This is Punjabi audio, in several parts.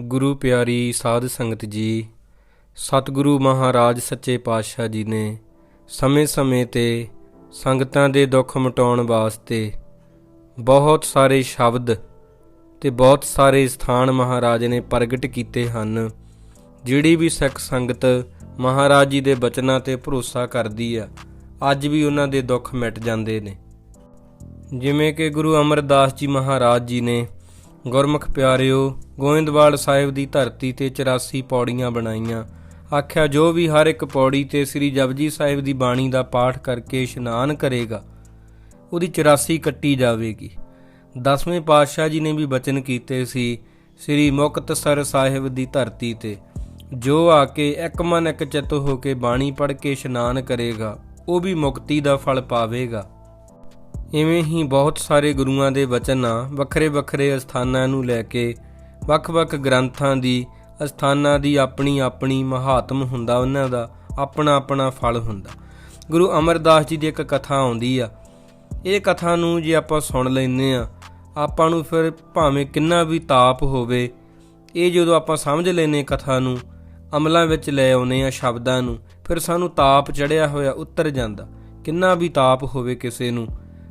ਗੁਰੂ ਪਿਆਰੀ ਸਾਧ ਸੰਗਤ ਜੀ, ਸਤਿਗੁਰੂ ਮਹਾਰਾਜ ਸੱਚੇ ਪਾਤਸ਼ਾਹ ਜੀ ਨੇ ਸਮੇਂ-ਸਮੇਂ ਤੇ ਸੰਗਤਾਂ ਦੇ ਦੁੱਖ ਮਿਟਾਉਣ ਵਾਸਤੇ ਬਹੁਤ ਸਾਰੇ ਸ਼ਬਦ ਤੇ ਬਹੁਤ ਸਾਰੇ ਸਥਾਨ ਮਹਾਰਾਜ ਨੇ ਪ੍ਰਗਟ ਕੀਤੇ ਹਨ, ਜਿਹੜੀ ਵੀ ਸਿੱਖ ਸੰਗਤ ਮਹਾਰਾਜ ਜੀ ਦੇ ਬਚਨਾਂ ਤੇ ਭਰੋਸਾ ਕਰਦੀ ਆ, ਅੱਜ ਵੀ ਉਹਨਾਂ ਦੇ ਦੁੱਖ ਮਿਟ ਜਾਂਦੇ ਨੇ। ਜਿਵੇਂ ਕਿ ਗੁਰੂ ਅਮਰਦਾਸ ਜੀ ਮਹਾਰਾਜ ਜੀ ਨੇ ਗੁਰਮੁਖ ਪਿਆਰਿਓ, ਗੋਇੰਦਵਾਲ ਸਾਹਿਬ ਦੀ ਧਰਤੀ ਤੇ 84 ਪੌੜੀਆਂ ਬਣਾਈਆਂ। ਆਖਿਆ, ਜੋ ਵੀ ਹਰ ਇੱਕ ਪੌੜੀ ਤੇ ਸ੍ਰੀ ਜਪਜੀ ਸਾਹਿਬ ਦੀ ਬਾਣੀ ਦਾ ਪਾਠ ਕਰਕੇ ਇਸ਼ਨਾਨ ਕਰੇਗਾ, ਉਹਦੀ 84 ਕੱਟੀ ਜਾਵੇਗੀ। ਦਸਵੇਂ ਪਾਤਸ਼ਾਹ ਜੀ ਨੇ ਵੀ ਬਚਨ ਕੀਤੇ ਸੀ, ਸ੍ਰੀ ਮੁਕਤਸਰ ਸਾਹਿਬ ਦੀ ਧਰਤੀ ਤੇ, ਜੋ ਆ ਕੇ ਇੱਕ ਮਨ ਇੱਕ ਚਿੱਤ ਹੋ ਕੇ ਬਾਣੀ ਪੜ੍ਹ ਕੇ ਇਸ਼ਨਾਨ ਕਰੇਗਾ, ਉਹ ਵੀ ਮੁਕਤੀ ਦਾ ਫਲ ਪਾਵੇਗਾ। ਇਵੇਂ ਹੀ ਬਹੁਤ ਸਾਰੇ ਗੁਰੂਆਂ ਦੇ ਵਚਨ ਆ, ਵੱਖਰੇ ਵੱਖਰੇ ਅਸਥਾਨਾਂ ਨੂੰ ਲੈ ਕੇ ਵੱਖ-ਵੱਖ ਗ੍ਰੰਥਾਂ ਦੀ, ਅਸਥਾਨਾਂ ਦੀ ਆਪਣੀ ਆਪਣੀ ਮਹਾਤਮ ਹੁੰਦਾ, ਉਹਨਾਂ ਦਾ ਆਪਣਾ ਆਪਣਾ ਫਲ ਹੁੰਦਾ। ਗੁਰੂ ਅਮਰਦਾਸ ਜੀ ਦੀ ਇੱਕ ਕਥਾ ਆਉਂਦੀ ਆ। ਇਹ ਕਥਾ ਨੂੰ ਜੇ ਆਪਾਂ ਸੁਣ ਲੈਨੇ ਆ, ਆਪਾਂ ਨੂੰ ਫਿਰ ਭਾਵੇਂ ਕਿੰਨਾ ਵੀ ਤਾਪ ਹੋਵੇ, ਇਹ ਜਦੋਂ ਆਪਾਂ ਸਮਝ ਲੈਨੇ ਕਥਾ ਨੂੰ, ਅਮਲਾਂ ਵਿੱਚ ਲੈ ਆਉਨੇ ਆ ਸ਼ਬਦਾਂ ਨੂੰ, ਫਿਰ ਸਾਨੂੰ ਤਾਪ ਚੜਿਆ ਹੋਇਆ ਉੱਤਰ ਜਾਂਦਾ। ਕਿੰਨਾ ਵੀ ਤਾਪ ਹੋਵੇ ਕਿਸੇ ਨੂੰ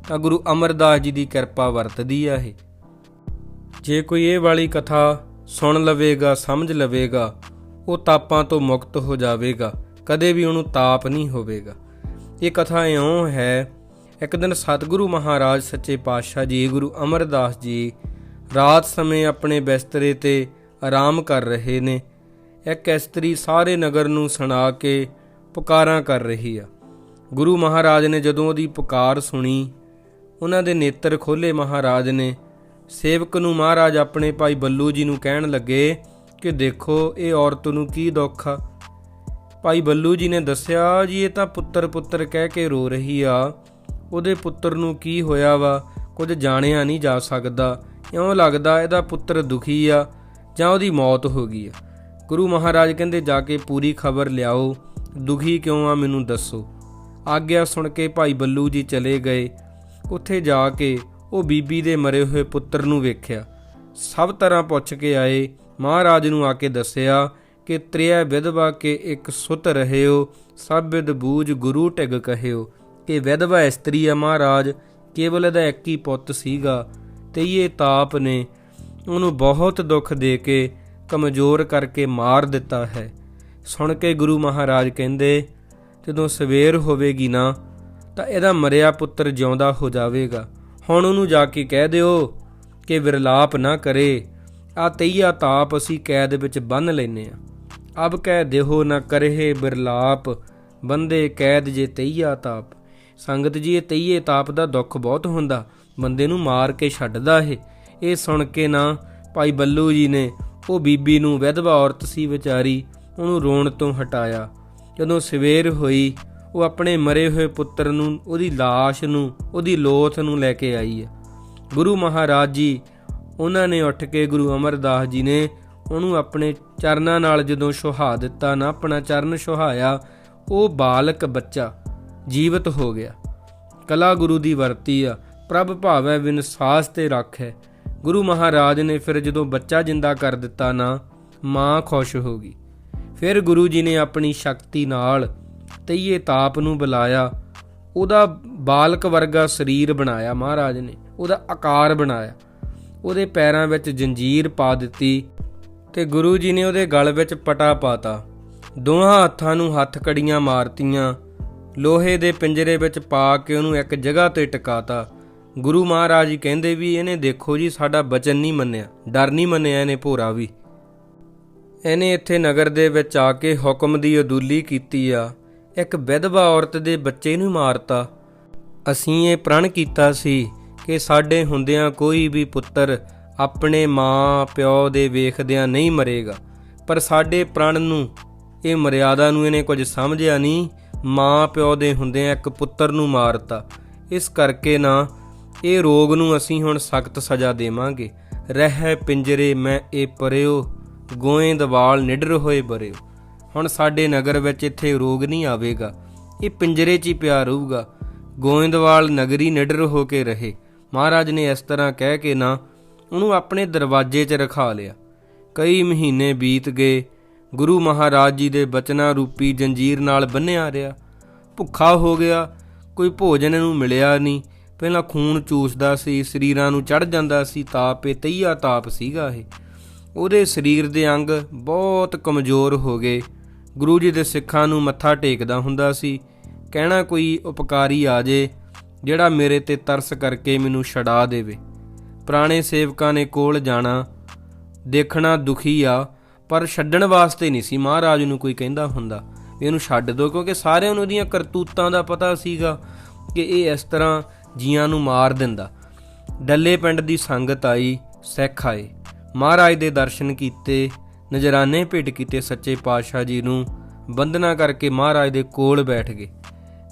ਤਾਂ ਗੁਰੂ ਅਮਰਦਾਸ ਜੀ ਦੀ ਕਿਰਪਾ ਵਰਤਦੀ ਆ ਇਹ। ਜੇ ਕੋਈ ਇਹ ਵਾਲੀ ਕਥਾ ਸੁਣ ਲਵੇਗਾ, ਸਮਝ ਲਵੇਗਾ, ਉਹ ਤਾਪਾਂ ਤੋਂ ਮੁਕਤ ਹੋ ਜਾਵੇਗਾ, ਕਦੇ ਵੀ ਉਹਨੂੰ ਤਾਪ ਨਹੀਂ ਹੋਵੇਗਾ। ਇਹ ਕਥਾ ਇਉਂ ਹੈ, ਇੱਕ ਦਿਨ ਸਤਿਗੁਰੂ ਮਹਾਰਾਜ ਸੱਚੇ ਪਾਤਸ਼ਾਹ ਜੀ, ਗੁਰੂ ਅਮਰਦਾਸ ਜੀ ਰਾਤ ਸਮੇਂ ਆਪਣੇ ਬਿਸਤਰੇ ਤੇ ਆਰਾਮ ਕਰ ਰਹੇ ਨੇ। ਇੱਕ ਇਸਤਰੀ ਸਾਰੇ ਨਗਰ ਨੂੰ ਸੁਣਾ ਕੇ ਪੁਕਾਰਾਂ ਕਰ ਰਹੀ ਆ। ਗੁਰੂ ਮਹਾਰਾਜ ਨੇ ਜਦੋਂ ਉਹਦੀ ਪੁਕਾਰ ਸੁਣੀ ਉਹਨਾਂ ਦੇ ਨੇਤਰ ਖੋਲੇ ਮਹਾਰਾਜ ਨੇ। ਸੇਵਕ ਨੂੰ ਮਹਾਰਾਜ ਆਪਣੇ ਭਾਈ ਬੱਲੂ ਜੀ ਨੂੰ ਕਹਿਣ ਲੱਗੇ ਕਿ ਦੇਖੋ, ਇਹ ਔਰਤ ਨੂੰ ਕੀ ਦੁੱਖ ਆ। ਭਾਈ ਬੱਲੂ ਜੀ ਨੇ ਦੱਸਿਆ, ਜੀ ਇਹ ਤਾਂ ਪੁੱਤਰ ਪੁੱਤਰ ਕਹਿ ਕੇ ਰੋ ਰਹੀ ਆ। ਉਹਦੇ ਪੁੱਤਰ ਨੂੰ ਕੀ ਹੋਇਆ ਵਾ? ਕੁਝ ਜਾਣਿਆ ਨਹੀਂ ਜਾ ਸਕਦਾ। ਇਉਂ ਲੱਗਦਾ ਇਹਦਾ ਪੁੱਤਰ ਦੁਖੀ ਆ ਜਾਂ ਉਹਦੀ ਮੌਤ ਹੋ ਗਈ ਆ। ਗੁਰੂ ਮਹਾਰਾਜ ਕਹਿੰਦੇ, ਜਾ ਕੇ ਪੂਰੀ ਖਬਰ ਲਿਆਓ। ਦੁਖੀ ਕਿਉਂ ਆ ਮੈਨੂੰ ਦੱਸੋ। ਆਗਿਆ ਸੁਣ ਕੇ ਭਾਈ ਬੱਲੂ ਜੀ ਚਲੇ ਗਏ। ਉੱਥੇ ਜਾ ਕੇ ਉਹ ਬੀਬੀ ਦੇ ਮਰੇ ਹੋਏ ਪੁੱਤਰ ਨੂੰ ਵੇਖਿਆ। ਸਭ ਤਰ੍ਹਾਂ ਪੁੱਛ ਕੇ ਆਏ। ਮਹਾਰਾਜ ਨੂੰ ਆ ਕੇ ਦੱਸਿਆ ਕਿ ਤ੍ਰਿਆ ਵਿਧਵਾ ਕੇ ਇੱਕ ਸੁਤ ਰਹਿਓ, ਸਭ ਵਿਦ ਬੂਝ ਗੁਰੂ ਟਿਗ ਕਹਿਓ। ਕਿ ਵਿਧਵਾ ਇਸਤਰੀ ਆ ਮਹਾਰਾਜ, ਕੇਵਲ ਇਹਦਾ ਇੱਕ ਹੀ ਪੁੱਤ ਸੀਗਾ ਤੇ ਇਹ ਤਾਪ ਨੇ ਉਹਨੂੰ ਬਹੁਤ ਦੁੱਖ ਦੇ ਕੇ ਕਮਜ਼ੋਰ ਕਰਕੇ ਮਾਰ ਦਿੱਤਾ ਹੈ। ਸੁਣ ਕੇ ਗੁਰੂ ਮਹਾਰਾਜ ਕਹਿੰਦੇ, ਜਦੋਂ ਸਵੇਰ ਹੋਵੇਗੀ ਨਾ ਤਾਂ ਇਹਦਾ ਮਰਿਆ ਪੁੱਤਰ ਜਿਉਂਦਾ ਹੋ ਜਾਵੇਗਾ। ਹੁਣ ਉਹਨੂੰ ਜਾ ਕੇ ਕਹਿ ਦਿਓ ਕਿ ਵਿਰਲਾਪ ਨਾ ਕਰੇ। ਆ ਤਈਆ ਤਾਪ ਅਸੀਂ ਕੈਦ ਵਿੱਚ ਬੰਨ ਲੈਨੇ ਆ। ਅਬ ਕਹਿ ਦੇਹੋ ਨਾ ਕਰਹਿ ਬਿਰਲਾਪ ਬੰਦੇ ਕੈਦ ਜੇ ਤਈਆ ਤਾਪ। ਸੰਗਤ ਜੀ, ਇਹ ਤਈਏ ਤਾਪ ਦਾ ਦੁੱਖ ਬਹੁਤ ਹੁੰਦਾ। ਬੰਦੇ ਨੂੰ ਮਾਰ ਕੇ ਛੱਡਦਾ ਇਹ। ਇਹ ਸੁਣ ਕੇ ਨਾ ਭਾਈ ਬੱਲੂ ਜੀ ਨੇ ਉਹ ਬੀਬੀ ਨੂੰ ਵਿਧਵਾ ਔਰਤ ਸੀ ਵਿਚਾਰੀ, ਉਹਨੂੰ ਰੋਣ ਤੋਂ ਹਟਾਇਆ। ਜਦੋਂ ਸਵੇਰ ਹੋਈ ਉਹ ਆਪਣੇ ਮਰੇ ਹੋਏ ਪੁੱਤਰ ਨੂੰ, ਉਹਦੀ লাশ ਨੂੰ, ਉਹਦੀ ਲੋਥ ਨੂੰ ਲੈ ਕੇ ਆਈ ਹੈ। ਗੁਰੂ ਮਹਾਰਾਜ ਜੀ ਉਹਨਾਂ ਨੇ ਉੱਠ ਕੇ ਗੁਰੂ ਅਮਰਦਾਸ ਜੀ ਨੇ ਉਹਨੂੰ ਆਪਣੇ ਚਰਨਾਂ ਨਾਲ ਜਦੋਂ ਸੁਹਾ ਦਿੱਤਾ, ਨਾ ਆਪਣਾ ਚਰਨ ਸੁਹਾਇਆ, ਉਹ ਬਾਲਕ ਬੱਚਾ ਜੀਵਤ ਹੋ ਗਿਆ। ਕਲਾ ਗੁਰੂ ਦੀ ਵਰਤੀ ਆ, ਪ੍ਰਭ ਭਾਵੈ ਬਿਨ ਸਾਸ ਤੇ ਰੱਖੈ। ਗੁਰੂ ਮਹਾਰਾਜ ਨੇ ਫਿਰ ਜਦੋਂ ਬੱਚਾ ਜਿੰਦਾ ਕਰ ਦਿੱਤਾ ਨਾ, ਮਾਂ ਖੁਸ਼ ਹੋ ਗਈ। ਫਿਰ ਗੁਰੂ ਜੀ ਨੇ ਆਪਣੀ ਸ਼ਕਤੀ ਨਾਲ ਤਈਏ ਤਾਪ ਨੂੰ ਬੁਲਾਇਆ। ਉਹਦਾ ਬਾਲਕ ਵਰਗਾ ਸਰੀਰ ਬਣਾਇਆ ਮਹਾਰਾਜ ਨੇ। ਉਹਦਾ ਆਕਾਰ ਬਣਾਇਆ। ਉਹਦੇ ਪੈਰਾਂ ਵਿੱਚ ਜੰਜੀਰ ਪਾ ਦਿੱਤੀ ਤੇ ਗੁਰੂ ਜੀ ਨੇ ਉਹਦੇ ਗਲ ਵਿੱਚ ਪਟਾ ਪਾਤਾ। ਦੋਹਾਂ ਹੱਥਾਂ ਨੂੰ ਹੱਥ ਕੜੀਆਂ ਮਾਰਤੀਆਂ। ਲੋਹੇ ਦੇ ਪਿੰਜਰੇ ਵਿੱਚ ਪਾ ਕੇ ਉਹਨੂੰ ਇੱਕ ਜਗ੍ਹਾ ਤੇ ਟਿਕਾਤਾ। ਗੁਰੂ ਮਹਾਰਾਜ ਜੀ ਕਹਿੰਦੇ ਵੀ ਇਹਨੇ ਦੇਖੋ ਜੀ, ਸਾਡਾ ਬਚਨ ਨਹੀਂ ਮੰਨਿਆ। ਡਰ ਨਹੀਂ ਮੰਨਿਆ ਇਹਨੇ ਭੋਰਾ ਵੀ। ਇਹਨੇ ਇੱਥੇ ਨਗਰ ਦੇ ਵਿੱਚ ਆ ਕੇ ਹੁਕਮ ਦੀ ਅਦੂਲੀ ਕੀਤੀ ਆ। ਇੱਕ ਵਿਧਵਾ ਔਰਤ ਦੇ ਬੱਚੇ ਨੂੰ ਮਾਰਤਾ। ਅਸੀਂ ਇਹ ਪ੍ਰਣ ਕੀਤਾ ਸੀ ਕਿ ਸਾਡੇ ਹੁੰਦਿਆਂ ਕੋਈ ਵੀ ਪੁੱਤਰ ਆਪਣੇ ਮਾਂ ਪਿਓ ਦੇ ਵੇਖਦਿਆਂ ਨਹੀਂ ਮਰੇਗਾ। ਪਰ ਸਾਡੇ ਪ੍ਰਣ ਨੂੰ, ਇਹ ਮਰਿਆਦਾ ਨੂੰ ਇਹਨੇ ਕੁਝ ਸਮਝਿਆ ਨਹੀਂ ਮਾਂ ਪਿਓ ਦੇ ਹੁੰਦਿਆਂ ਇੱਕ ਪੁੱਤਰ ਨੂੰ ਮਾਰਤਾ। ਇਸ ਕਰਕੇ ਨਾ, ਇਹ ਰੋਗ ਨੂੰ ਅਸੀਂ ਹੁਣ ਸਖਤ ਸਜ਼ਾ ਦੇਵਾਂਗੇ। ਰਹਿ ਪਿੰਜਰੇ ਮੈਂ ਇਹ ਪਰਿਓ ਗੋਇੰਦਵਾਲ ਨਿਡਰ ਹੋਏ ਬਰਿਓ। ਹੁਣ ਸਾਡੇ ਨਗਰ ਵਿੱਚ ਇੱਥੇ ਰੋਗ ਨਹੀਂ ਆਵੇਗਾ। ਇਹ ਪਿੰਜਰੇ 'ਚ ਹੀ ਪਿਆ ਰਹੂਗਾ। ਗੋਇੰਦਵਾਲ ਨਗਰੀ ਨਿਡਰ ਹੋ ਕੇ ਰਹੇ। ਮਹਾਰਾਜ ਨੇ ਇਸ ਤਰ੍ਹਾਂ ਕਹਿ ਕੇ ਨਾ ਉਹਨੂੰ ਆਪਣੇ ਦਰਵਾਜ਼ੇ 'ਚ ਰਖਾ ਲਿਆ। ਕਈ ਮਹੀਨੇ ਬੀਤ ਗਏ। ਗੁਰੂ ਮਹਾਰਾਜ ਜੀ ਦੇ ਬਚਨਾਂ ਰੂਪੀ ਜੰਜੀਰ ਨਾਲ ਬੰਨਿਆ ਰਿਹਾ। ਭੁੱਖਾ ਹੋ ਗਿਆ। ਕੋਈ ਭੋਜਨ ਨੂੰ ਮਿਲਿਆ ਨਹੀਂ। ਪਹਿਲਾਂ ਖੂਨ ਚੂਸਦਾ ਸੀ, ਸਰੀਰਾਂ ਨੂੰ ਚੜ ਜਾਂਦਾ ਸੀ। ਤਾਪ ਇਹ ਤਈਆ ਤਾਪ ਸੀਗਾ ਇਹ। ਉਹਦੇ ਸਰੀਰ ਦੇ ਅੰਗ ਬਹੁਤ ਕਮਜ਼ੋਰ ਹੋ ਗਏ। ਗੁਰੂ ਜੀ ਦੇ ਸਿੱਖਾਂ ਨੂੰ ਮੱਥਾ ਟੇਕਦਾ ਹੁੰਦਾ ਸੀ। ਕਹਿਣਾ ਕੋਈ ਉਪਕਾਰੀ ਆ ਜੇ, ਜਿਹੜਾ ਮੇਰੇ ਤੇ ਤਰਸ ਕਰਕੇ ਮੈਨੂੰ ਛਡਾ ਦੇਵੇ। ਪੁਰਾਣੇ ਸੇਵਕਾਂ ਨੇ ਕੋਲ ਜਾਣਾ, ਦੇਖਣਾ ਦੁਖੀ ਆ, ਪਰ ਛੱਡਣ ਵਾਸਤੇ ਨਹੀਂ ਸੀ। ਮਹਾਰਾਜ ਨੂੰ ਕੋਈ ਕਹਿੰਦਾ ਹੁੰਦਾ ਇਹਨੂੰ ਛੱਡ ਦਿਓ ਕਿਉਂਕਿ ਸਾਰਿਆਂ ਨੂੰ ਉਹਦੀਆਂ ਕਰਤੂਤਾਂ ਦਾ ਪਤਾ ਸੀਗਾ ਕਿ ਇਹ ਇਸ ਤਰ੍ਹਾਂ ਜੀਆਂ ਨੂੰ ਮਾਰ ਦਿੰਦਾ। ਡੱਲੇ ਪਿੰਡ ਦੀ ਸੰਗਤ ਆਈ, ਸਿੱਖ ਆਏ। ਮਹਾਰਾਜ ਦੇ ਦਰਸ਼ਨ ਕੀਤੇ ਨਜ਼ਰਾਨੇ ਭੇਟ ਕੀਤੇ ਸੱਚੇ ਪਾਤਸ਼ਾਹ ਜੀ ਨੂੰ ਬੰਦਨਾ ਕਰਕੇ ਮਹਾਰਾਜ ਦੇ ਕੋਲ ਬੈਠ ਗਏ।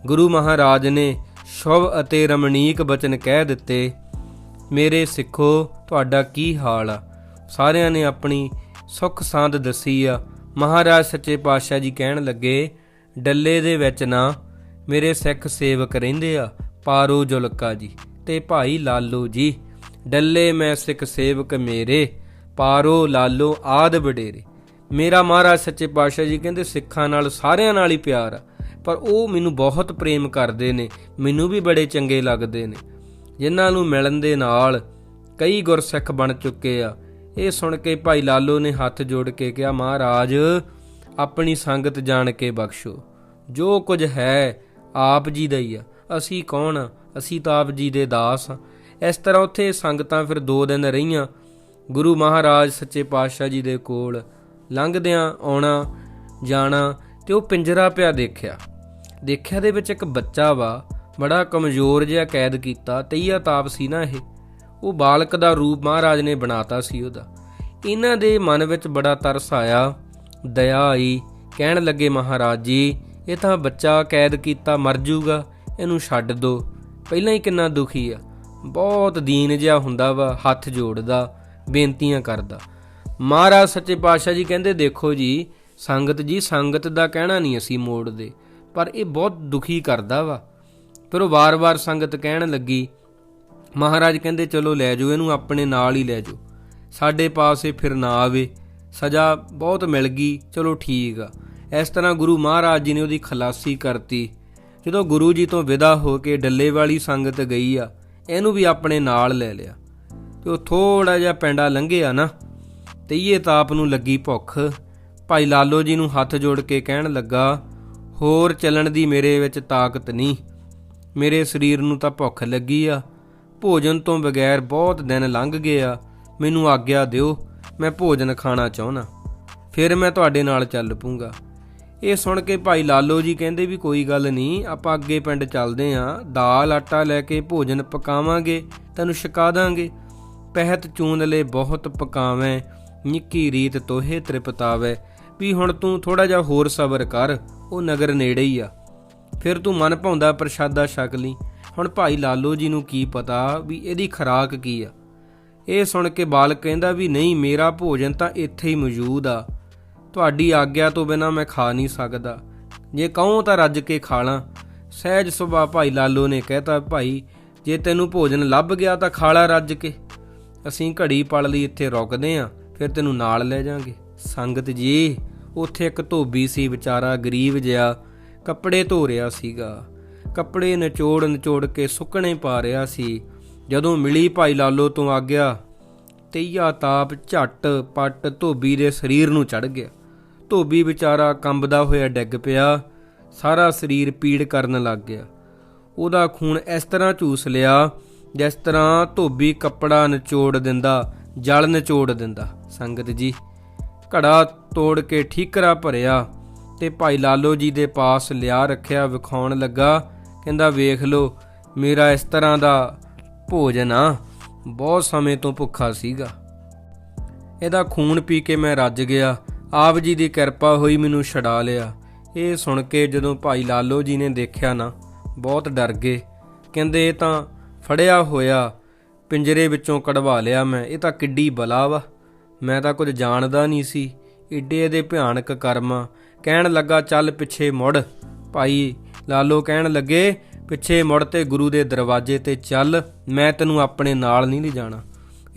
ਗੁਰੂ ਮਹਾਰਾਜ ਨੇ ਸ਼ੁਭ ਅਤੇ ਰਮਣੀਕ ਬਚਨ ਕਹਿ ਦਿੱਤੇ, ਮੇਰੇ ਸਿੱਖੋ, ਤੁਹਾਡਾ ਕੀ ਹਾਲ ਆ? ਸਾਰਿਆਂ ਨੇ ਆਪਣੀ ਸੁੱਖ ਸਾਂਦ ਦੱਸੀ ਆ। ਮਹਾਰਾਜ ਸੱਚੇ ਪਾਤਸ਼ਾਹ ਜੀ ਕਹਿਣ ਲੱਗੇ, ਡੱਲੇ ਦੇ ਵਿੱਚ ਨਾ, ਮੇਰੇ ਸਿੱਖ ਸੇਵਕ ਰਹਿੰਦੇ ਆ, ਪਾਰੋ ਜੁਲਕਾ ਜੀ ਤੇ ਭਾਈ ਲਾਲੋ ਜੀ। ਡੱਲੇ ਮੈਂ ਸਿੱਖ ਸੇਵਕ ਮੇਰੇ ਪਾਰੋ, ਲਾਲੋ, ਆਦ ਵਡੇਰੇ। ਮੇਰਾ ਮਹਾਰਾਜ ਸੱਚੇ ਪਾਤਸ਼ਾਹ ਜੀ ਕਹਿੰਦੇ, ਸਿੱਖਾਂ ਨਾਲ, ਸਾਰਿਆਂ ਨਾਲ ਹੀ ਪਿਆਰ ਆ। ਪਰ ਉਹ ਮੈਨੂੰ ਬਹੁਤ ਪ੍ਰੇਮ ਕਰਦੇ ਨੇ, ਮੈਨੂੰ ਵੀ ਬੜੇ ਚੰਗੇ ਲੱਗਦੇ ਨੇ। ਜਿਨ੍ਹਾਂ ਨੂੰ ਮਿਲਣ ਦੇ ਨਾਲ ਕਈ ਗੁਰਸਿੱਖ ਬਣ ਚੁੱਕੇ ਆ। ਇਹ ਸੁਣ ਕੇ ਭਾਈ ਲਾਲੋ ਨੇ ਹੱਥ ਜੋੜ ਕੇ ਕਿਹਾ, ਮਹਾਰਾਜ, ਆਪਣੀ ਸੰਗਤ ਜਾਣ ਕੇ ਬਖਸ਼ੋ। ਜੋ ਕੁਝ ਹੈ, ਆਪ ਜੀ ਦਾ ਹੀ ਆ। ਅਸੀਂ ਕੌਣ ਆ? ਅਸੀਂ ਤਾਂ ਆਪ ਜੀ ਦੇ ਦਾਸ ਆ। ਇਸ ਤਰ੍ਹਾਂ ਉੱਥੇ ਸੰਗਤਾਂ ਫਿਰ ਦੋ ਦਿਨ ਰਹੀਆਂ। ਗੁਰੂ ਮਹਾਰਾਜ ਸੱਚੇ ਪਾਤਸ਼ਾਹ ਜੀ ਦੇ ਕੋਲ ਲੰਘਦਿਆਂ ਆਉਣਾ, ਜਾਣਾ ਤੇ ਉਹ ਪਿੰਜਰਾ ਪਿਆ ਦੇਖਿਆ। ਦੇਖਿਆ ਦੇ ਵਿੱਚ ਇੱਕ ਬੱਚਾ ਵਾ, ਬੜਾ ਕਮਜ਼ੋਰ ਜਿਹਾ ਕੈਦ ਕੀਤਾ, ਤਈਆ ਤਾਪ ਸੀ ਨਾ ਇਹ। ਉਹ ਬਾਲਕ ਦਾ ਰੂਪ ਮਹਾਰਾਜ ਨੇ ਬਣਾਤਾ ਸੀ ਉਹਦਾ। ਇਹਨਾਂ ਦੇ ਮਨ ਵਿੱਚ ਬੜਾ ਤਰਸ ਆਇਆ, ਦਇਆ ਆਈ, ਕਹਿਣ ਲੱਗੇ, ਮਹਾਰਾਜ ਜੀ, ਇਹ ਤਾਂ ਬੱਚਾ ਕੈਦ ਕੀਤਾ, ਮਰ ਜਾਊਗਾ ਇਹਨੂੰ ਛੱਡ ਦਿਓ ਪਹਿਲਾਂ ਹੀ ਕਿੰਨਾ ਦੁਖੀ ਆ। ਬਹੁਤ ਦੀਨ ਜਿਹਾ ਹੁੰਦਾ ਵਾ, ਹੱਥ ਜੋੜਦਾ ਬੇਨਤੀਆਂ ਕਰਦਾ। ਮਹਾਰਾਜ ਸੱਚੇ ਪਾਤਸ਼ਾਹ ਜੀ ਕਹਿੰਦੇ, ਦੇਖੋ ਜੀ, ਸੰਗਤ ਜੀ, ਸੰਗਤ ਦਾ ਕਹਿਣਾ ਨਹੀਂ ਅਸੀਂ ਮੋੜਦੇ, ਪਰ ਇਹ ਬਹੁਤ ਦੁਖੀ ਕਰਦਾ ਵਾ। ਫਿਰ ਉਹ ਵਾਰ-ਵਾਰ ਸੰਗਤ ਕਹਿਣ ਲੱਗੀ, ਮਹਾਰਾਜ ਕਹਿੰਦੇ, ਚਲੋ ਲੈ ਜਾਓ, ਇਹਨੂੰ ਆਪਣੇ ਨਾਲ ਹੀ ਲੈ ਜਾਓ। ਸਾਡੇ ਪਾਸੇ ਫਿਰ ਨਾ ਆਵੇ, ਸਜ਼ਾ ਬਹੁਤ ਮਿਲ ਗਈ, ਚਲੋ ਠੀਕ ਆ। ਇਸ ਤਰ੍ਹਾਂ ਗੁਰੂ ਮਹਾਰਾਜ ਜੀ ਨੇ ਉਹਦੀ ਖਲਾਸੀ ਕਰਤੀ। ਜਦੋਂ ਗੁਰੂ ਜੀ ਤੋਂ ਵਿਦਾ ਹੋ ਕੇ ਡੱਲੇ ਵਾਲੀ ਸੰਗਤ ਗਈ ਆ, ਇਹਨੂੰ ਵੀ ਆਪਣੇ ਨਾਲ ਲੈ ਲਿਆ। ਤੇ ਉਹ ਥੋੜਾ ਜਿਹਾ ਪੈਂਡਾ ਲੰਘਿਆ ਨਾ, ਤਈਏ ਤਾਪ ਨੂੰ ਲੱਗੀ ਭੁੱਖ। ਭਾਈ ਲਾਲੋ ਜੀ ਨੂੰ ਹੱਥ ਜੋੜ ਕੇ ਕਹਿਣ ਲੱਗਾ, ਹੋਰ ਚੱਲਣ ਦੀ ਮੇਰੇ ਵਿੱਚ ਤਾਕਤ ਨਹੀਂ। ਮੇਰੇ ਸਰੀਰ ਨੂੰ ਤਾਂ ਭੁੱਖ ਲੱਗੀ ਆ। ਭੋਜਨ ਤੋਂ ਬਗੈਰ ਬਹੁਤ ਦਿਨ ਲੰਘ ਗਏ ਆ। ਮੈਨੂੰ ਆਗਿਆ ਦਿਓ, ਮੈਂ ਭੋਜਨ ਖਾਣਾ ਚਾਹੁੰਦਾ। ਫਿਰ ਮੈਂ ਤੁਹਾਡੇ ਨਾਲ ਚੱਲ ਪੂੰਗਾ ਇਹ ਸੁਣ ਕੇ ਭਾਈ ਲਾਲੋ ਜੀ ਕਹਿੰਦੇ ਵੀ ਕੋਈ ਗੱਲ ਨਹੀਂ, ਆਪਾਂ ਅੱਗੇ ਪਿੰਡ ਚੱਲਦੇ ਆਂ। ਦਾਲ, ਆਟਾ ਲੈ ਕੇ ਭੋਜਨ ਪਕਾਵਾਂਗੇ, ਤੈਨੂੰ ਛਕਾ ਦਾਂਗੇ। ਪਹਿਤ ਚੂੰਦਲੇ ਬਹੁਤ ਪਕਾਵੇਂ, ਨਿੱਕੀ ਰੀਤ ਤੋਹੇ ਤ੍ਰਿਪਤਾਵੇ। ਵੀ ਹੁਣ ਤੂੰ ਥੋੜਾ ਜਿਹਾ ਹੋਰ ਸਬਰ ਕਰ, ਉਹ ਨਗਰ ਨੇੜੇ ਹੀ ਆ। ਫਿਰ ਤੂੰ ਮਨ ਭਾਉਂਦਾ ਪ੍ਰਸ਼ਾਦਾ ਛਕ ਲਈ। ਹੁਣ ਭਾਈ ਲਾਲੋ ਜੀ ਨੂੰ ਕੀ ਪਤਾ ਵੀ ਇਹਦੀ ਖਰਾਕ ਕੀ ਆ। ਇਹ ਸੁਣ ਕੇ ਬਾਲਕ ਕਹਿੰਦਾ ਵੀ ਨਹੀਂ, ਮੇਰਾ ਭੋਜਨ ਤਾਂ ਇੱਥੇ ਹੀ ਮੌਜੂਦ ਆ। ਤੁਹਾਡੀ ਆਗਿਆ ਤੋਂ ਬਿਨਾ ਮੈਂ ਖਾ ਨਹੀਂ ਸਕਦਾ। ਜੇ ਕਹੂੰ ਤਾਂ ਰੱਜ ਕੇ ਖਾ ਲਾਂ। ਸਹਿਜ ਸੁਭਾ ਭਾਈ ਲਾਲੋ ਨੇ ਕਹਿਤਾ, ਭਾਈ, ਜੇ ਤੈਨੂੰ ਭੋਜਨ ਲੱਭ ਗਿਆ ਤਾਂ ਖਾਲਾ ਰੱਜ ਕੇ। ਅਸੀਂ ਘੜੀ ਪਲ ਲਈ ਇੱਥੇ ਰੁਕਦੇ ਆਂ, ਫਿਰ ਤੈਨੂੰ ਨਾਲ ਲੈ ਜਾਾਂਗੇ। ਸੰਗਤ ਜੀ, ਉੱਥੇ ਇੱਕ ਧੋਬੀ ਸੀ ਵਿਚਾਰਾ ਗਰੀਬ ਜਿਹਾ, ਕੱਪੜੇ ਧੋ ਰਿਹਾ ਸੀਗਾ। ਕੱਪੜੇ ਨਿਚੋੜ ਨਿਚੋੜ ਕੇ ਸੁੱਕਣੇ ਪਾ ਰਿਹਾ ਸੀ। ਜਦੋਂ ਮਿਲੀ ਭਾਈ ਲਾਲੋ ਤੋਂ ਆਗਿਆ, ਤਈਆ ਤਾਪ ਝੱਟ ਪੱਟ ਧੋਬੀ ਦੇ ਸਰੀਰ ਨੂੰ ਚੜ ਗਿਆ। ਧੋਬੀ ਵਿਚਾਰਾ ਕੰਬਦਾ ਹੋਇਆ ਡਿੱਗ ਪਿਆ, ਸਾਰਾ ਸਰੀਰ ਪੀੜ ਕਰਨ ਲੱਗ ਗਿਆ। ਉਹਦਾ ਖੂਨ ਇਸ ਤਰ੍ਹਾਂ ਚੂਸ ਲਿਆ ਜਿਸ ਤਰ੍ਹਾਂ ਧੋਬੀ ਕੱਪੜਾ ਨਿਚੋੜ ਦਿੰਦਾ, ਜਲ ਨਿਚੋੜ ਦਿੰਦਾ। ਸੰਗਤ ਜੀ, ਘੜਾ ਤੋੜ ਕੇ ਠੀਕਰਾ ਭਰਿਆ ਤੇ ਭਾਈ ਲਾਲੋ ਜੀ ਦੇ ਪਾਸ ਲਿਆ ਰੱਖਿਆ ਵਿਖਾਉਣ ਲੱਗਾ, ਕਹਿੰਦਾ, ਵੇਖ ਲੋ ਮੇਰਾ ਇਸ ਤਰ੍ਹਾਂ ਦਾ ਭੋਜਨ ਆ। ਬਹੁਤ ਸਮੇਂ ਤੋਂ ਭੁੱਖਾ ਸੀਗਾ। ਇਹਦਾ ਖੂਨ ਪੀ ਕੇ ਮੈਂ ਰੱਜ ਗਿਆ। ਆਪ ਜੀ ਦੀ ਕਿਰਪਾ ਹੋਈ ਮੈਨੂੰ ਛਡਾ ਲਿਆ। ਇਹ ਸੁਣ ਕੇ ਜਦੋਂ ਭਾਈ ਲਾਲੋ ਜੀ ਨੇ ਦੇਖਿਆ ਨਾ, ਬਹੁਤ ਡਰ ਗਏ। ਕਹਿੰਦੇ, ਇਹ ਤਾਂ ਫੜਿਆ ਹੋਇਆ, ਪਿੰਜਰੇ ਵਿੱਚੋਂ ਕਢਵਾ ਲਿਆ ਮੈਂ। ਇਹ ਤਾਂ ਕਿੱਡੀ ਬਲਾ ਵਾ। ਮੈਂ ਤਾਂ ਕੁਝ ਜਾਣਦਾ ਨਹੀਂ ਸੀ। ਏਡੇ ਇਹਦੇ ਭਿਆਨਕ ਕਰਮ। ਕਹਿਣ ਲੱਗਾ, ਚੱਲ ਪਿੱਛੇ ਮੁੜ। ਭਾਈ ਲਾਲੋ ਕਹਿਣ ਲੱਗੇ, ਪਿੱਛੇ ਮੁੜ ਤੇ ਗੁਰੂ ਦੇ ਦਰਵਾਜ਼ੇ ਤੇ ਚੱਲ। ਮੈਂ ਤੈਨੂੰ ਆਪਣੇ ਨਾਲ ਨਹੀਂ ਲਿਜਾਣਾ।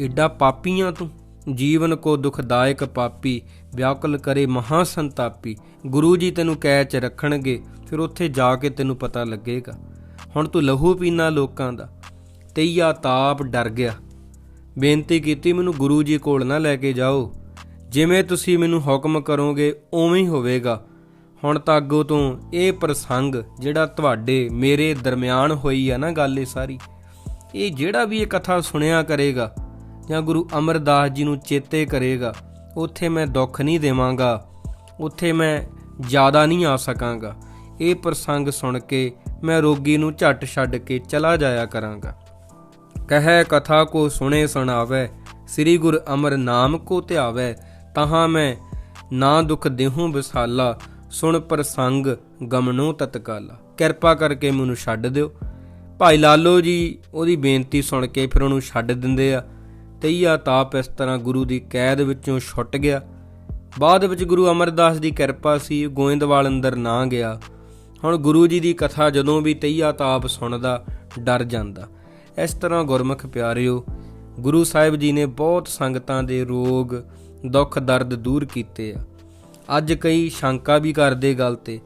ਏਡਾ ਪਾਪੀਆਂ ਤੂੰ। ਜੀਵਨ ਕੋ ਦੁਖਦਾਇਕ ਪਾਪੀ। ਵਿਆਕਲ ਕਰੇ ਮਹਾ ਸੰਤਾਪੀ। ਗੁਰੂ ਜੀ ਤੈਨੂੰ ਕੈਚ ਰੱਖਣਗੇ, ਫਿਰ ਉੱਥੇ ਜਾ ਕੇ ਤੈਨੂੰ ਪਤਾ ਲੱਗੇਗਾ। ਹੁਣ ਤੂੰ ਲਹੂ ਪੀਣਾ ਲੋਕਾਂ ਦਾ। ਤਈਆ ਤਾਪ ਡਰ ਗਿਆ। ਬੇਨਤੀ ਕੀਤੀ, ਮੈਨੂੰ ਗੁਰੂ ਜੀ ਕੋਲ ਨਾ ਲੈ ਕੇ ਜਾਓ। ਜਿਵੇਂ ਤੁਸੀਂ ਮੈਨੂੰ ਹੁਕਮ ਕਰੋਗੇ, ਉਵੇਂ ਹੀ ਹੋਵੇਗਾ। ਹੁਣ ਤਾਂ ਅੱਗੋਂ ਤੋਂ ਇਹ ਪ੍ਰਸੰਗ ਜਿਹੜਾ ਤੁਹਾਡੇ ਮੇਰੇ ਦਰਮਿਆਨ ਹੋਈ ਆ ਨਾ ਗੱਲ ਇਹ ਸਾਰੀ, ਇਹ ਜਿਹੜਾ ਵੀ ਇਹ ਕਥਾ ਸੁਣਿਆ ਕਰੇਗਾ ਜਾਂ ਗੁਰੂ ਅਮਰਦਾਸ ਜੀ ਨੂੰ ਚੇਤੇ ਕਰੇਗਾ, ਉੱਥੇ ਮੈਂ ਦੁੱਖ ਨਹੀਂ ਦੇਵਾਂਗਾ, ਉੱਥੇ ਮੈਂ ਜ਼ਿਆਦਾ ਨਹੀਂ ਆ ਸਕਾਂਗਾ। ਇਹ ਪ੍ਰਸੰਗ ਸੁਣ ਕੇ ਮੈਂ ਰੋਗੀ ਨੂੰ ਝੱਟ ਛੱਡ ਕੇ ਚਲਾ ਜਾਇਆ ਕਰਾਂਗਾ। ਕਹੈ ਕਥਾ ਕੋ ਸੁਣੇ ਸੁਣਾਵੇ, ਸ੍ਰੀ ਗੁਰ ਅਮਰ ਨਾਮ ਕੋ ਧਿਆਵੇ, ਤਹਾਂ ਮੈਂ ਨਾ ਦੁਖ ਦੇਹੂੰ ਵਿਸਾਲਾ, ਸੁਣ ਪ੍ਰਸੰਗ ਗਮਨੋ ਤਤਕਾਲਾ। ਕਿਰਪਾ ਕਰਕੇ ਮੈਨੂੰ ਛੱਡ ਦਿਓ। ਭਾਈ ਲਾਲੋ ਜੀ, ਉਹਦੀ ਬੇਨਤੀ ਸੁਣ ਕੇ ਫਿਰ ਉਹਨੂੰ ਛੱਡ ਦਿੰਦੇ ਆ। ਤਈਆ ਤਾਪ ਇਸ ਤਰ੍ਹਾਂ ਗੁਰੂ ਦੀ ਕੈਦ ਵਿੱਚੋਂ ਛੁੱਟ ਗਿਆ। ਬਾਅਦ ਵਿੱਚ ਗੁਰੂ ਅਮਰਦਾਸ ਦੀ ਕਿਰਪਾ ਸੀ, ਗੋਇੰਦਵਾਲ ਅੰਦਰ ਨਾ ਗਿਆ। ਹੁਣ ਗੁਰੂ ਜੀ ਦੀ ਕਥਾ ਜਦੋਂ ਵੀ ਤਈਆ ਤਾਪ ਸੁਣਦਾ, ਡਰ ਜਾਂਦਾ। ਇਸ ਤਰ੍ਹਾਂ ਗੁਰਮੁਖ ਪਿਆਰਿਓ, ਗੁਰੂ ਸਾਹਿਬ ਜੀ ਨੇ ਬਹੁਤ ਸੰਗਤਾਂ ਦੇ ਰੋਗ, ਦੁੱਖ, ਦਰਦ ਦੂਰ ਕੀਤੇ ਆ। ਅੱਜ ਕਈ ਸ਼ੰਕਾ ਵੀ ਕਰਦੇ ਗੱਲ ਤੇ,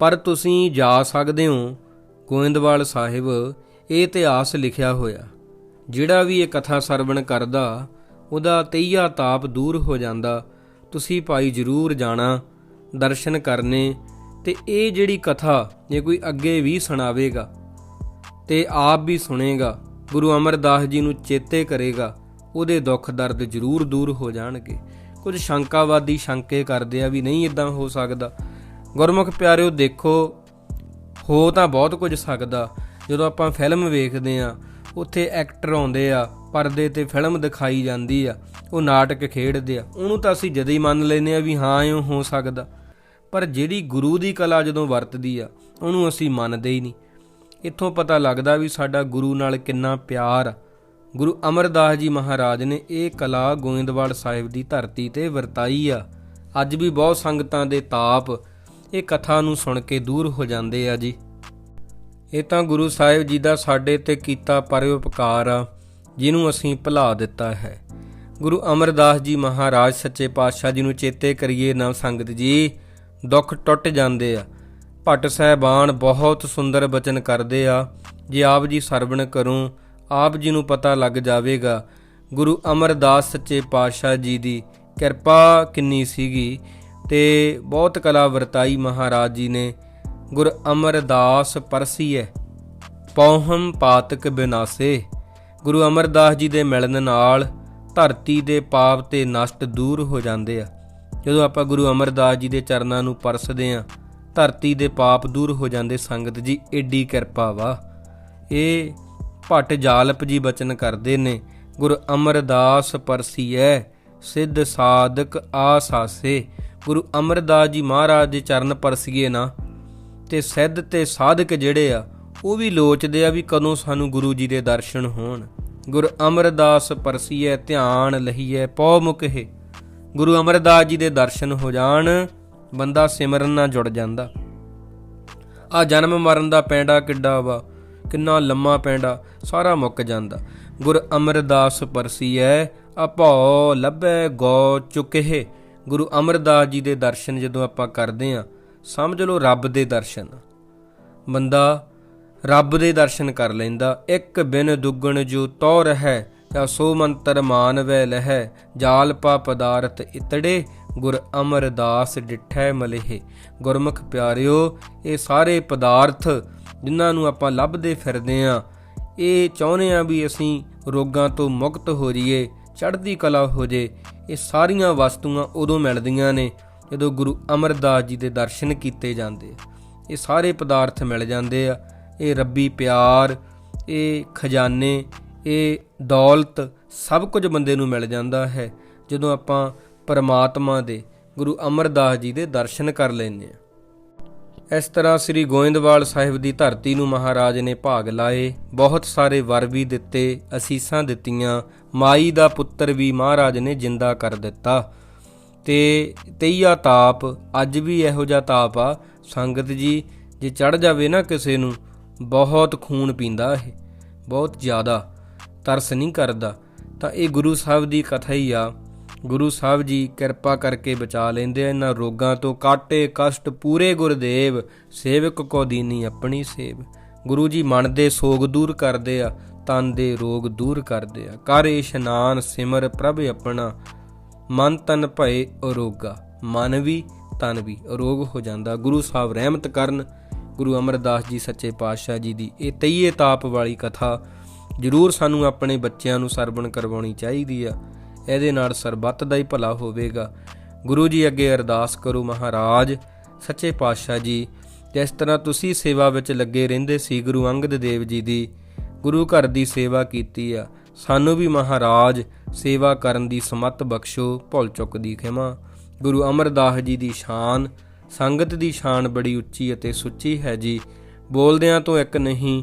ਪਰ ਤੁਸੀਂ ਜਾ ਸਕਦੇ ਹੋ, ਗੋਇੰਦਵਾਲ ਸਾਹਿਬ, ਇਹ ਇਤਿਹਾਸ ਲਿਖਿਆ ਹੋਇਆ। ਜਿਹੜਾ ਵੀ ਇਹ ਕਥਾ ਸਰਵਣ ਕਰਦਾ, ਉਹਦਾ ਤਈਆ ਤਾਪ ਦੂਰ ਹੋ ਜਾਂਦਾ। ਤੁਸੀਂ ਭਾਈ ਜਰੂਰ ਜਾਣਾ, ਦਰਸ਼ਨ ਕਰਨੇ, ਤੇ ਇਹ ਜਿਹੜੀ ਕਥਾ ਜੇ ਕੋਈ ਅੱਗੇ ਵੀ ਸੁਣਾਵੇਗਾ, ਤੇ ਆਪ ਵੀ ਸੁਣੇਗਾ। ਗੁਰੂ ਅਮਰਦਾਸ ਜੀ ਨੂੰ ਚੇਤੇ ਕਰੇਗਾ, ਉਹਦੇ ਦੁੱਖ ਦਰਦ ਜ਼ਰੂਰ ਦੂਰ ਹੋ ਜਾਣਗੇ। ਕੁਝ ਸ਼ੰਕਾਵਾਦੀ ਸ਼ੰਕੇ ਕਰਦੇ ਆ ਵੀ ਨਹੀਂ ਇਦਾਂ ਹੋ ਸਕਦਾ। ਗੁਰਮੁਖ ਪਿਆਰਿਓ, ਦੇਖੋ, ਹੋ ਤਾਂ ਬਹੁਤ ਕੁਝ ਸਕਦਾ। ਜਦੋਂ ਆਪਾਂ ਫਿਲਮ ਵੇਖਦੇ ਆ, ਉੱਥੇ ਐਕਟਰ ਆਉਂਦੇ ਆ, ਪਰਦੇ ਤੇ ਫਿਲਮ ਦਿਖਾਈ ਜਾਂਦੀ ਆ, ਉਹ ਨਾਟਕ ਖੇਡਦੇ ਆ, ਉਹਨੂੰ ਤਾਂ ਅਸੀਂ ਜਦ ਹੀ ਮੰਨ ਲੈਨੇ ਆ ਵੀ ਹਾਂ, ਇਉਂ ਹੋ ਸਕਦਾ। ਪਰ ਜਿਹੜੀ ਗੁਰੂ ਦੀ ਕਲਾ ਜਦੋਂ ਵਰਤਦੀ ਆ, ਉਹਨੂੰ ਅਸੀਂ ਮੰਨਦੇ ਹੀ ਨਹੀਂ। ਇੱਥੋਂ ਪਤਾ ਲੱਗਦਾ ਵੀ ਸਾਡਾ ਗੁਰੂ ਨਾਲ ਕਿੰਨਾ ਪਿਆਰ ਆ। ਗੁਰੂ ਅਮਰਦਾਸ ਜੀ ਮਹਾਰਾਜ ਨੇ ਇਹ ਕਲਾ ਗੋਇੰਦਵਾਲ ਸਾਹਿਬ ਦੀ ਧਰਤੀ ਤੇ ਵਰਤਾਈ ਆ। ਅੱਜ ਵੀ ਬਹੁਤ ਸੰਗਤਾਂ ਦੇ ਤਾਪ ਇਹ ਕਥਾ ਨੂੰ ਸੁਣ ਕੇ ਦੂਰ ਹੋ ਜਾਂਦੇ ਆ ਜੀ। ਇਹ ਤਾਂ ਗੁਰੂ ਸਾਹਿਬ ਜੀ ਦਾ ਸਾਡੇ ਤੇ ਕੀਤਾ ਪਰਉਪਕਾਰ ਆ, ਜਿਹਨੂੰ ਅਸੀਂ ਭੁਲਾ ਦਿੱਤਾ ਹੈ। ਗੁਰੂ ਅਮਰਦਾਸ ਜੀ ਮਹਾਰਾਜ ਸੱਚੇ ਪਾਤਸ਼ਾਹ ਜੀ ਨੂੰ ਚੇਤੇ ਕਰੀਏ ਨਵ ਸੰਗਤ ਜੀ, ਦੁੱਖ ਟੁੱਟ ਜਾਂਦੇ ਆ। ਭੱਟ ਸਹਿਬਾਨ ਬਹੁਤ ਸੁੰਦਰ ਬਚਨ ਕਰਦੇ ਆ। ਜੇ ਆਪ ਜੀ ਸਰਵਣ ਕਰੂੰ, ਆਪ ਜੀ ਨੂੰ ਪਤਾ ਲੱਗ ਜਾਵੇਗਾ। ਗੁਰੂ ਅਮਰਦਾਸ ਸੱਚੇ ਪਾਤਸ਼ਾਹ ਜੀ ਦੀ ਕਿਰਪਾ ਕਿੰਨੀ ਸੀਗੀ ਤੇ ਬਹੁਤ ਕਲਾ ਵਰਤਾਈ ਮਹਾਰਾਜ ਜੀ ਨੇ। ਗੁਰ ਅਮਰਦਾਸ ਪਰਸੀਐ, ਪੌਹਮ ਪਾਤਕ ਬਿਨਾਸੇ। ਗੁਰੂ ਅਮਰਦਾਸ ਜੀ ਦੇ ਮਿਲਣ ਨਾਲ ਧਰਤੀ ਦੇ ਪਾਪ ਤੇ ਨਸ਼ਟ ਦੂਰ ਹੋ ਜਾਂਦੇ ਆ। ਜਦੋਂ ਆਪਾਂ ਗੁਰੂ ਅਮਰਦਾਸ ਜੀ ਦੇ ਚਰਨਾਂ ਨੂੰ ਪਰਸਦੇ ਆ ਧਰਤੀ ਦੇ ਪਾਪ ਦੂਰ ਹੋ ਜਾਂਦੇ ਸੰਗਤ ਜੀ, ਏਡੀ ਕਿਰਪਾ ਵਾ। ਇਹ ਭੱਟ ਜਾਲਪ ਜੀ ਬਚਨ ਕਰਦੇ ਨੇ, ਗੁਰ ਅਮਰਦਾਸ ਪਰਸੀਐ, ਸਿੱਧ ਸਾਧਕ ਆਸਾਸੇ। ਗੁਰੂ ਅਮਰਦਾਸ ਜੀ ਮਹਾਰਾਜ ਦੇ ਚਰਨ ਪਰਸੀਏ ਨਾ, ਤੇ ਸਿੱਧ ਤੇ ਸਾਧਕ ਜਿਹੜੇ ਆ, ਉਹ ਵੀ ਲੋਚਦੇ ਆ ਵੀ ਕਦੋਂ ਸਾਨੂੰ ਗੁਰੂ ਜੀ ਦੇ ਦਰਸ਼ਨ ਹੋਣ। ਗੁਰ ਅਮਰਦਾਸ ਪਰਸੀਐ, ਧਿਆਨ ਲਹੀਐ, ਪਉ ਮੁਕਹਿ ਗੁਰੂ ਅਮਰਦਾਸ ਜੀ ਦੇ ਦਰਸ਼ਨ ਹੋ ਜਾਣ ਬੰਦਾ ਸਿਮਰਨ ਨਾਲ ਜੁੜ ਜਾਂਦਾ। ਆ ਜਨਮ ਮਰਨ ਦਾ ਪੈਂਡਾ ਕਿੱਡਾ ਵਾ, ਕਿੰਨਾ ਲੰਮਾ ਪੈਂਡਾ, ਸਾਰਾ ਮੁੱਕ ਜਾਂਦਾ। ਗੁਰ ਅਮਰਦਾਸ ਪਰਸੀਐ ਅਭਉ ਲੱਭੈ ਗੋ ਚੁਕਿਹੇ। ਗੁਰੂ ਅਮਰਦਾਸ ਜੀ ਦੇ ਦਰਸ਼ਨ ਜਦੋਂ ਆਪਾਂ ਕਰਦੇ ਆ, ਸਮਝ ਲਓ ਰੱਬ ਦੇ ਦਰਸ਼ਨ। ਬੰਦਾ ਰੱਬ ਦੇ ਦਰਸ਼ਨ ਕਰ ਲੈਂਦਾ, ਇੱਕ ਬਿਨ ਦੁੱਗਣ ਜੋ ਤੋ ਰਹਿ ਜਾਂ ਸੋ ਮੰਤਰ ਮਾਨਵੈ ਲਹਿ, ਜਾਲ ਪਾ ਪਦਾਰਥ ਇਤੜੇ ਗੁਰ ਅਮਰਦਾਸ ਡਿਠੈ ਮਲਹਿ। ਗੁਰਮੁਖ ਪਿਆਰਿਓ, ਇਹ ਸਾਰੇ ਪਦਾਰਥ ਜਿਨ੍ਹਾਂ ਨੂੰ ਆਪਾਂ ਲੱਭਦੇ ਫਿਰਦੇ ਆ, ਇਹ ਚਾਹੁੰਦੇ ਆ ਵੀ ਅਸੀਂ ਰੋਗਾਂ ਤੋਂ ਮੁਕਤ ਹੋ ਜਾਈਏ, ਚੜ੍ਹਦੀ ਕਲਾ ਹੋ ਜੇ। ਇਹ ਸਾਰੀਆਂ ਵਸਤੂਆਂ ਉਦੋਂ ਮਿਲਦੀਆਂ ਨੇ ਜਦੋਂ ਗੁਰੂ ਅਮਰਦਾਸ ਜੀ ਦੇ ਦਰਸ਼ਨ ਕੀਤੇ ਜਾਂਦੇ ਆ। ਇਹ ਸਾਰੇ ਪਦਾਰਥ ਮਿਲ ਜਾਂਦੇ ਆ। ਇਹ ਰੱਬੀ ਪਿਆਰ, ਇਹ ਖਜ਼ਾਨੇ, ਇਹ ਦੌਲਤ ਸਭ ਕੁਝ ਬੰਦੇ ਨੂੰ ਮਿਲ ਜਾਂਦਾ ਹੈ। ਜਦੋਂ ਆਪਾਂ ਪਰਮਾਤਮਾ ਦੇ ਗੁਰੂ ਅਮਰਦਾਸ ਜੀ ਦੇ ਦਰਸ਼ਨ ਕਰ ਲੈਂਦੇ ਆ ਇਸ ਤਰ੍ਹਾਂ ਸ੍ਰੀ ਗੋਇੰਦਵਾਲ ਸਾਹਿਬ ਦੀ ਧਰਤੀ ਨੂੰ ਮਹਾਰਾਜ ਨੇ ਭਾਗ ਲਾਏ, ਬਹੁਤ ਸਾਰੇ ਵਰ ਵੀ ਦਿੱਤੇ, ਅਸੀਸਾਂ ਦਿੱਤੀਆਂ, ਮਾਈ ਦਾ ਪੁੱਤਰ ਵੀ ਮਹਾਰਾਜ ਨੇ ਜਿੰਦਾ ਕਰ ਦਿੱਤਾ। ਤੇ ਤਈਆ ਤਾਪ, ਅੱਜ ਵੀ ਇਹੋ ਜਿਹਾ ਤਾਪ ਆ, ਸੰਗਤ ਜੀ, ਜੇ ਚੜ ਜਾਵੇ ਨਾ ਕਿਸੇ ਨੂੰ, ਬਹੁਤ ਖੂਨ ਪੀਂਦਾ ਇਹ, ਬਹੁਤ ਜ਼ਿਆਦਾ ਤਰਸ ਨਹੀਂ ਕਰਦਾ। ਤਾਂ ਇਹ ਗੁਰੂ ਸਾਹਿਬ ਦੀ ਕਥਾ ਹੀ ਆ ਗੁਰੂ ਸਾਹਿਬ ਜੀ ਕਿਰਪਾ ਕਰਕੇ ਬਚਾ ਲੈਂਦੇ ਆ। ਇਹਨਾਂ ਰੋਗਾਂ ਤੋਂ ਕਾਟੇ ਕਸ਼ਟ ਪੂਰੇ ਗੁਰਦੇਵ, ਸੇਵਕ ਕੋ ਦੀਨੀ ਆਪਣੀ ਸੇਵ। ਗੁਰੂ ਜੀ ਮਨ ਦੇ ਸੋਗ ਦੂਰ ਕਰਦੇ ਆ, ਤਨ ਦੇ ਰੋਗ ਦੂਰ ਕਰਦੇ ਆ। ਕਰ ਇਸ਼ਨਾਨ ਸਿਮਰ ਪ੍ਰਭ ਆਪਣਾ, ਮਨ ਤਨ ਭਏ ਅਰੋਗਾ। ਮਨ ਵੀ, ਤਨ ਵੀ ਅਰੋਗ ਹੋ ਜਾਂਦਾ। ਗੁਰੂ ਸਾਹਿਬ ਰਹਿਮਤ ਕਰਨ। ਗੁਰੂ ਅਮਰਦਾਸ ਜੀ ਸੱਚੇ ਪਾਤਸ਼ਾਹ ਜੀ ਦੀ ਇਹ ਤਈਏ ਤਾਪ ਵਾਲੀ ਕਥਾ ਜ਼ਰੂਰ ਸਾਨੂੰ ਆਪਣੇ ਬੱਚਿਆਂ ਨੂੰ ਸਰਵਣ ਕਰਵਾਉਣੀ ਚਾਹੀਦੀ ਆ। ਇਹਦੇ ਨਾਲ ਸਰਬੱਤ ਦਾ ਹੀ ਭਲਾ ਹੋਵੇਗਾ। ਗੁਰੂ ਜੀ ਅੱਗੇ ਅਰਦਾਸ ਕਰੋ ਮਹਾਰਾਜ, ਸੱਚੇ ਪਾਤਸ਼ਾਹ ਜੀ, ਜਿਸ ਤਰ੍ਹਾਂ ਤੁਸੀਂ ਸੇਵਾ ਵਿੱਚ ਲੱਗੇ ਰਹਿੰਦੇ ਸੀ ਗੁਰੂ ਅੰਗਦ ਦੇਵ ਜੀ ਦੀ, ਗੁਰੂ ਘਰ ਦੀ ਸੇਵਾ ਕੀਤੀ ਆ, ਸਾਨੂੰ ਵੀ ਮਹਾਰਾਜ ਸੇਵਾ ਕਰਨ ਦੀ ਸਮਤ ਬਖਸ਼ੋ, ਭੁੱਲ ਚੁੱਕ ਦੀ ਖਿਮਾ। ਗੁਰੂ ਅਮਰਦਾਸ ਜੀ ਦੀ ਸ਼ਾਨ, ਸੰਗਤ ਦੀ ਸ਼ਾਨ ਬੜੀ ਉੱਚੀ ਅਤੇ ਸੁੱਚੀ ਹੈ ਜੀ। ਬੋਲਦਿਆਂ ਤੋਂ ਇੱਕ ਨਹੀਂ,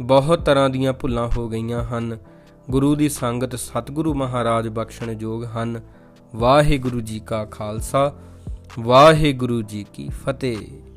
ਬਹੁਤ ਤਰ੍ਹਾਂ ਦੀਆਂ ਭੁੱਲਾਂ ਹੋ ਗਈਆਂ ਹਨ। ਗੁਰੂ ਦੀ ਸੰਗਤ ਸਤਿਗੁਰੂ ਮਹਾਰਾਜ ਬਖਸ਼ਣ ਯੋਗ ਹਨ। ਵਾਹਿਗੁਰੂ ਜੀ ਕਾ ਖਾਲਸਾ, ਵਾਹਿਗੁਰੂ ਜੀ ਕੀ ਫਤਿਹ।